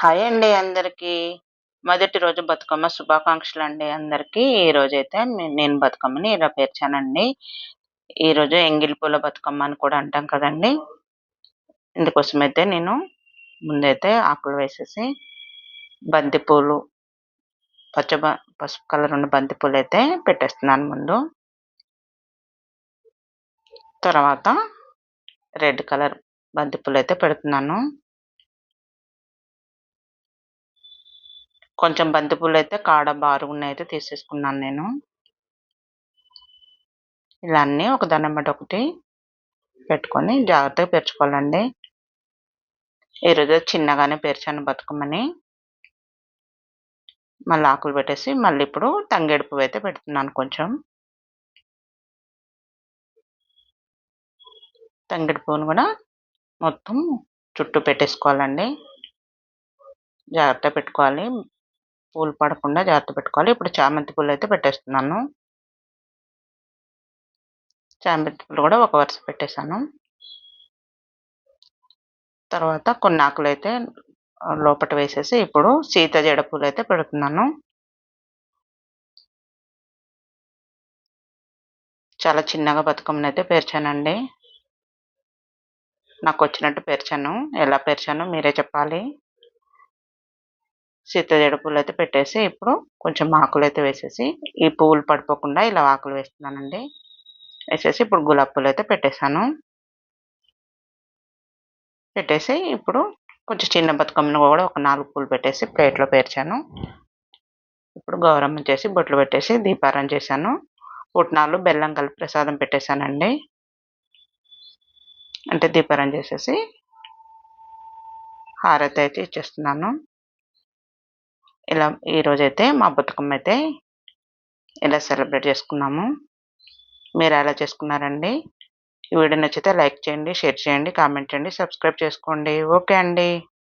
Hi అండి అందరికీ. మొదటి రోజు బతుకమ్మ శుభాకాంక్షలు అండి అందరికీ. ఈ రోజైతే నేను బతుకమ్మని ఇలా పేర్చానండి ఈరోజు ఎంగిలి పూల బతుకమ్మ అని కూడా అంటాం కదండి. ఇందుకోసం అయితే నేను ముందైతే ఆకులు వేసేసి బంతిపూలు పచ్చ పసుపు కలర్ ఉన్న బంతిపూలు అయితే పెట్టేస్తున్నాను ముందు. తర్వాత రెడ్ కలర్ బంతిపూలు అయితే పెడుతున్నాను. కొంచెం బంతిపూలు అయితే కాడ బారుగున్నాయి అయితే తీసేసుకున్నాను నేను. ఇలా అన్నీ ఒక దండం ఒకటి పెట్టుకొని జాగ్రత్తగా పెరుచుకోవాలండి. ఈరోజు చిన్నగానే పేర్చాను బతుకమ్మని. మళ్ళీ ఆకులు పెట్టేసి మళ్ళీ ఇప్పుడు తంగేడు పువ్వు అయితే పెడుతున్నాను కొంచెం. తంగేడు పువ్వును కూడా మొత్తం చుట్టూ పెట్టేసుకోవాలండి. జాగ్రత్త పెట్టుకోవాలి. పూలు పడకుండా జాగ్రత్త పెట్టుకోవాలి. ఇప్పుడు చామంతి పూలు అయితే పెట్టేస్తున్నాను. చామంతి పూలు కూడా ఒక వరుస పెట్టేశాను. తర్వాత కొన్ని ఆకులు అయితే లోపల వేసేసి ఇప్పుడు సీత జడ పూలు అయితే పెడుతున్నాను. చాలా చిన్నగా బతుకమ్మని అయితే పేర్చానండి. నాకు వచ్చినట్టు పేర్చాను. ఎలా పేర్చానో మీరే చెప్పాలి. సీతజడ పూలు అయితే పెట్టేసి ఇప్పుడు కొంచెం ఆకులు అయితే వేసేసి ఈ పువ్వులు పడిపోకుండా ఇలా ఆకులు వేస్తున్నానండి. వేసేసి ఇప్పుడు గులాబీ పూలు అయితే పెట్టేశాను. పెట్టేసి ఇప్పుడు కొంచెం చిన్న బతుకమ్మను కూడా ఒక నాలుగు పూలు పెట్టేసి ప్లేట్లో పేర్చాను. ఇప్పుడు గౌరమ్మ చేసి బొట్లు పెట్టేసి దీపారం చేశాను. పుట్నాలు బెల్లం కలిపి ప్రసాదం పెట్టేశానండి. అంటే దీపారం చేసేసి హారతి అయితే ఇచ్చేస్తున్నాను. ఇలా ఈరోజైతే మా బతుకమ్మ అయితే ఇలా సెలబ్రేట్ చేసుకున్నాము. మీరు ఎలా చేసుకున్నారండి? ఈ వీడియో నచ్చితే లైక్ చేయండి షేర్ చేయండి కామెంట్ చేయండి సబ్స్క్రైబ్ చేసుకోండి. ఓకే అండి.